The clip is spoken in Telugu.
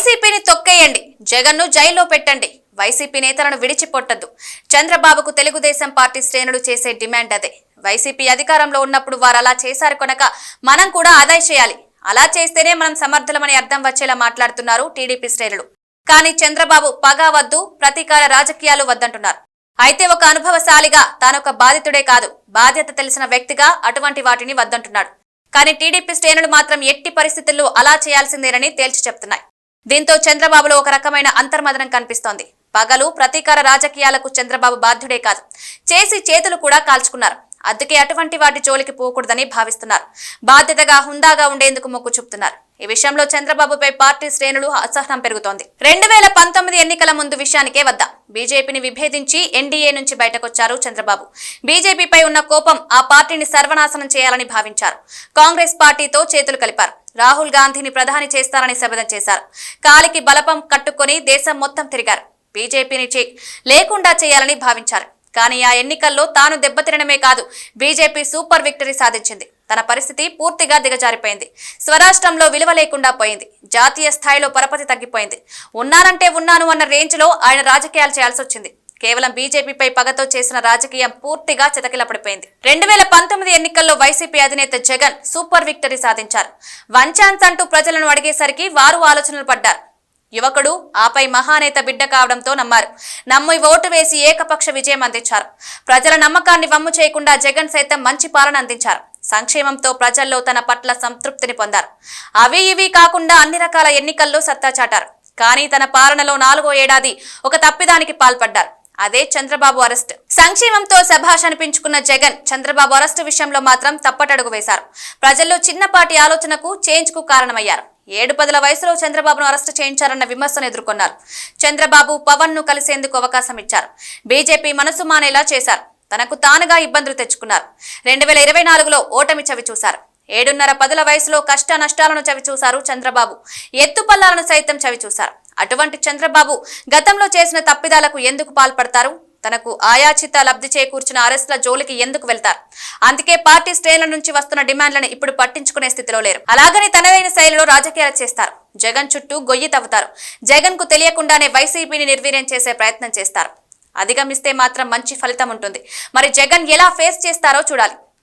వైసీపీని తొక్కేయండి. జగన్ను జైల్లో పెట్టండి. వైసీపీ నేతలను విడిచిపొట్టద్దు. చంద్రబాబుకు తెలుగుదేశం పార్టీ శ్రేణులు చేసే డిమాండ్ అదే. వైసీపీ అధికారంలో ఉన్నప్పుడు వారు అలా చేశారు కనుక మనం కూడా అదే చేయాలి. అలా చేస్తేనే మనం సమర్థులమని అర్థం వచ్చేలా మాట్లాడుతున్నారు టీడీపీ శ్రేణులు. కానీ చంద్రబాబు పగా వద్దు ప్రతీకార రాజకీయాలు వద్దంటున్నారు. అయితే ఒక అనుభవశాలిగా తానొక బాధితుడే కాదు. బాధ్యత తెలిసిన వ్యక్తిగా అటువంటి వాటిని వద్దంటున్నాడు. కానీ టీడీపీ శ్రేణులు మాత్రం ఎట్టి పరిస్థితుల్లో అలా చేయాల్సిందేనని తేల్చి చెప్తున్నాయి. దీంతో చంద్రబాబులో ఒక రకమైన అంతర్మదనం కనిపిస్తోంది. పగలు ప్రతీకార రాజకీయాలకు చంద్రబాబు బాధ్యుడే కాదు. చేసి చేతులు కూడా కాల్చుకున్నారు. అందుకే అటువంటి వాటి జోలికి పోకూడదని భావిస్తున్నారు. బాధ్యతగా హుందాగా ఉండేందుకు మొక్కు చూపుతున్నారు. ఈ విషయంలో చంద్రబాబుపై పార్టీ శ్రేణులు అసహనం పెరుగుతోంది. రెండు వేల పంతొమ్మిది ఎన్నికల ముందు విషయానికే వద్దా. బీజేపీని విభేదించి ఎన్డీఏ నుంచి బయటకొచ్చారు చంద్రబాబు. బీజేపీపై ఉన్న కోపం ఆ పార్టీని సర్వనాశనం చేయాలని భావించారు. కాంగ్రెస్ పార్టీతో చేతులు కలిపారు. రాహుల్ గాంధీని ప్రధాని చేస్తారని శపథం చేశారు. కాలికి బలపం కట్టుకొని దేశం మొత్తం తిరిగారు. బీజేపీని లేకుండా చేయాలని భావించారు. కానీ ఆ ఎన్నికల్లో తాను దెబ్బతినడమే కాదు బీజేపీ సూపర్ విక్టరీ సాధించింది. తన పరిస్థితి పూర్తిగా దిగజారిపోయింది. స్వరాష్ట్రంలో విలువ లేకుండా పోయింది. జాతీయ స్థాయిలో పరపతి తగ్గిపోయింది. ఉన్నానంటే ఉన్నాను అన్న రేంజ్లో ఆయన రాజకీయాలు చేయాల్సి వచ్చింది కేవలం బీజేపీపై పగతో చేసిన రాజకీయం పూర్తిగా చితకిలపడిపోయింది. రెండు వేల పంతొమ్మిది ఎన్నికల్లో వైసీపీ అధినేత జగన్ సూపర్ విక్టరీ సాధించారు. వన్ ఛాన్స్ అంటూ ప్రజలను అడిగేసరికి వారు ఆలోచనలు పడ్డారు. యువకుడు ఆపై మహానేత బిడ్డ కావడంతో నమ్మారు. నమ్మి ఓటు వేసి ఏకపక్ష విజయం అందించారు. ప్రజల నమ్మకాన్ని వమ్ము చేయకుండా జగన్ సైతం మంచి పాలన అందించారు. సంక్షేమంతో ప్రజల్లో తన పట్ల సంతృప్తిని పొందారు. అవి ఇవి కాకుండా అన్ని రకాల ఎన్నికల్లో సత్తా చాటారు. కానీ తన పాలనలో నాలుగో ఏడాది ఒక తప్పిదానికి పాల్పడ్డారు. అదే చంద్రబాబు అరెస్ట్. సంక్షేమంతో శభాష్ అనిపించుకున్న జగన్ చంద్రబాబు అరెస్టు విషయంలో మాత్రం తప్పటడుగు వేశారు. ప్రజల్లో చిన్నపాటి ఆలోచనకు చేంజ్కు కారణమయ్యారు. ఏడు పదుల వయసులో చంద్రబాబును అరెస్టు చేయించారన్న విమర్శను ఎదుర్కొన్నారు. చంద్రబాబు పవన్ను కలిసేందుకు అవకాశం ఇచ్చారు. బీజేపీ మనసు మానేలా చేశారు. తనకు తానుగా ఇబ్బందులు తెచ్చుకున్నారు. రెండు వేల ఇరవై నాలుగులో ఓటమి చవి చూశారు. ఏడున్నర పదుల వయసులో కష్ట నష్టాలను చవి చూశారు చంద్రబాబు. ఎత్తుపల్లాలను సైతం చవి చూశారు. అటువంటి చంద్రబాబు గతంలో చేసిన తప్పిదాలకు ఎందుకు పాల్పడతారు? తనకు ఆయాచిత లబ్ధి చేకూర్చిన అరెస్టుల జోలికి ఎందుకు వెళ్తారు? అందుకే పార్టీ శ్రేణుల నుంచి వస్తున్న డిమాండ్లను ఇప్పుడు పట్టించుకునే స్థితిలో లేరు. అలాగని తనదైన శైలిలో రాజకీయాలు చేస్తారు. జగన్ చుట్టూ గొయ్యి తవ్వుతారు. జగన్కు తెలియకుండానే వైసీపీని నిర్వీర్యం చేసే ప్రయత్నం చేస్తారు. అధిగమిస్తే మాత్రం మంచి ఫలితం ఉంటుంది. మరి జగన్ ఎలా ఫేస్ చేస్తారో చూడాలి.